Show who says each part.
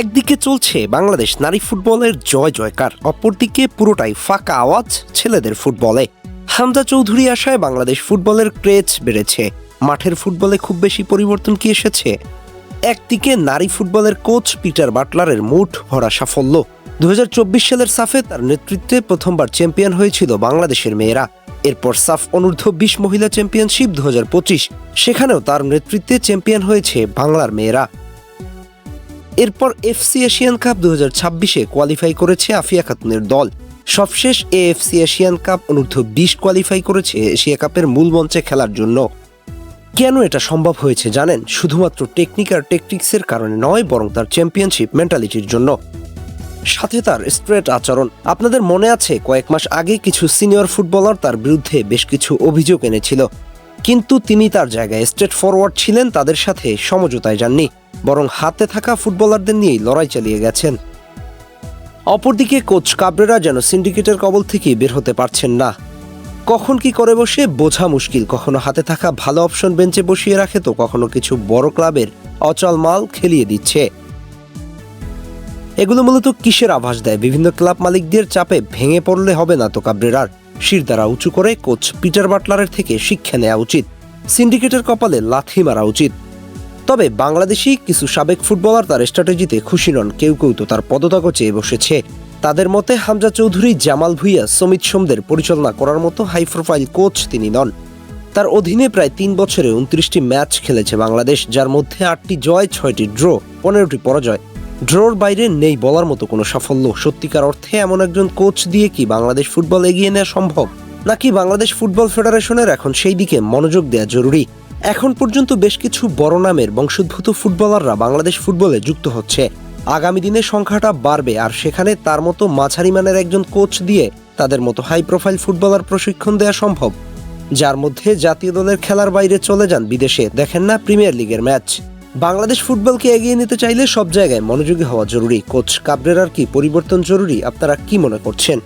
Speaker 1: একদিকে চলছে বাংলাদেশ নারী ফুটবলের জয় জয়কার, অপরদিকে পুরোটাই ফাঁকা আওয়াজ ছেলেদের ফুটবলে। হামজা চৌধুরী আসায় বাংলাদেশ ফুটবলের ক্রেজ বেড়েছে। মাঠের ফুটবলে খুব বেশি পরিবর্তন কি এসেছে? একদিকে নারী ফুটবলের কোচ পিটার বাটলারের মুঠ ভরা সাফল্য। দু হাজার চব্বিশ সালের সাফে তার নেতৃত্বে প্রথমবার চ্যাম্পিয়ন হয়েছিল বাংলাদেশের মেয়েরা। এরপর সাফ অনূর্ধ্ব বিশ মহিলা চ্যাম্পিয়নশিপ দু হাজার পঁচিশ, সেখানেও তার নেতৃত্বে চ্যাম্পিয়ন হয়েছে বাংলার মেয়েরা। এরপর এফসি এশিয়ান কাপ দু হাজার ছাব্বিশে কোয়ালিফাই করেছে আফিয়া খাতুনের দল। সবশেষ এএফসি এশিয়ান কাপ অনূর্ধ্ব বিশ কোয়ালিফাই করেছে এশিয়া কাপের মূল মঞ্চে খেলার জন্য। কেন এটা সম্ভব হয়েছে জানেন? শুধুমাত্র টেকনিক আর টেকটিক্সের কারণে নয়, বরং তার চ্যাম্পিয়নশিপ মেন্টালিটির জন্য। সাথে তার স্ট্রেট আচরণ। আপনাদের মনে আছে, কয়েক মাস আগে কিছু সিনিয়র ফুটবলার তার বিরুদ্ধে বেশ কিছু অভিযোগ এনেছিল। কিন্তু তিনি তার জায়গায় স্ট্রেট ফরওয়ার্ড ছিলেন, তাদের সাথে সমঝোতায় যাননি। বরং হাতে থাকা ফুটবলারদের নিয়েই লড়াই চালিয়ে গেছেন। অপরদিকে কোচ কাবরেরা যেন সিন্ডিকেটের কবল থেকে বের হতে পারছেন না। কখন কি করে বসে বোঝা মুশকিল, কখনো হাতে থাকা ভালো অপশন বেঞ্চে বসিয়ে রাখে তো কখনো কিছু বড় ক্লাবের অচল মাল খেলিয়ে দিচ্ছে। এগুলো মূলত কিসের আভাস দেয়? বিভিন্ন ক্লাব মালিকদের চাপে ভেঙে পড়লে হবে না তো কাবরেরার। শির দ্বারা উঁচু করে কোচ পিটার বাটলারের থেকে শিক্ষা নেওয়া উচিত। সিন্ডিকেটের কপালে লাথি মারা উচিত। তবে বাংলাদেশি কিছু সাবেক ফুটবলার তার স্ট্র্যাটেজিতে খুশি নন। কেউ কেউ তো তার পদত্যাগও চেয়ে বসেছে। তাদের মতে, হামজা চৌধুরী, জামাল ভুইয়া, সমিত সোমদের পরিচালনা করার মতো হাই প্রোফাইল কোচ তিনি নন। তার অধীনে প্রায় তিন বছরে উনত্রিশটি ম্যাচ খেলেছে বাংলাদেশ, যার মধ্যে আটটি জয়, ছয়টি ড্র, পনেরোটি পরাজয়। ড্রোর বাইরে নেই বলার মতো কোনো সাফল্য। সত্যিকার অর্থে এমন একজন কোচ দিয়ে কি বাংলাদেশ ফুটবল এগিয়ে নেওয়া সম্ভব? নাকি বাংলাদেশ ফুটবল ফেডারেশনের এখন সেই দিকে মনোযোগ দেওয়া জরুরি? এখন পর্যন্ত বেশ কিছু বড় নামের বংশোদ্ভূত ফুটবলাররা বাংলাদেশ ফুটবলে যুক্ত হচ্ছে। আগামী দিনে সংখ্যাটা বাড়বে আর সেখানে তার মতো মাঝারি মানের একজন কোচ দিয়ে তাদের মতো হাই প্রোফাইল ফুটবলার প্রশিক্ষণ দেওয়া সম্ভব। যার মধ্যে জাতীয় দলের খেলার বাইরে চলে যান বিদেশে, দেখেন না প্রিমিয়ার লিগের ম্যাচ। বাংলাদেশ ফুটবলকে এগিয়ে নিতে চাইলে সব জায়গায় মনোযোগী হওয়া জরুরি। কোচ কাবরেরার কি পরিবর্তন জরুরি, আপনারা কি মনে করছেন?